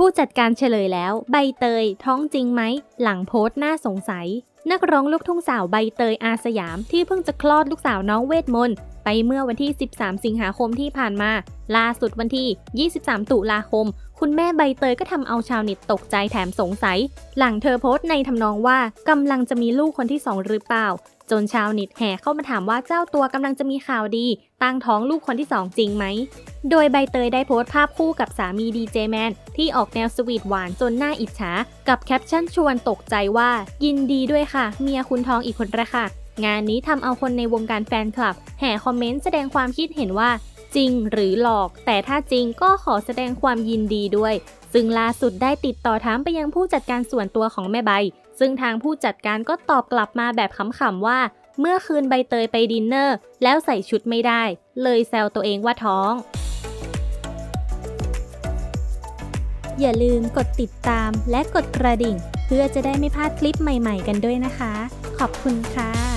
ผู้จัดการเฉลยแล้ว ใบเตย ท้องจริงไหม หลังโพสต์น่าสงสัย นักร้องลูกทุ่งสาวใบเตยอาสยามที่เพิ่งจะคลอดลูกสาวน้องเวทมนต์ไปเมื่อวันที่ 13 สิงหาคมที่ผ่านมา ล่าสุดวันที่ 23 ตุลาคม คุณแม่ใบเตยก็ทำเอาชาวเน็ตตกใจแถมสงสัย หลังเธอโพสต์ในทำนองว่ากำลังจะมีลูกคนที่สองหรือเปล่า จนชาวเน็ตแห่เข้ามาถามว่าเจ้าตัวกำลังจะมีข่าวดี ตั้งท้องลูกคนที่สองจริงไหม โดยใบเตยได้โพสต์ภาพคู่กับสามีดีเจแมนที่ออกแนวสวีทหวานจนหน่าอิจฉา กับแคปชั่นชวนตกใจว่า ยินดีด้วยค่ะ เมียคุณท้องอีกคนละค่ะงานนี้ทำเอาคนในวงการแฟนคลับ แห่คอมเมนต์แสดงความคิดเห็นว่า จริงหรือหลอก แต่ถ้าจริงก็ขอแสดงความยินดีด้วย ซึ่งล่าสุดได้ติดต่อถามไปยังผู้จัดการส่วนตัวของแม่ใบ ซึ่งทางผู้จัดการก็ตอบกลับมาแบบขำๆว่า เมื่อคืนใบเตยไปดินเนอร์ แล้วใส่ชุดไม่ได้ เลยแซวตัวเองว่าท้อง อย่าลืมกดติดตามและกดกระดิ่ง เพื่อจะได้ไม่พลาดคลิปใหม่ ๆ กันด้วยนะคะ ขอบคุณค่ะ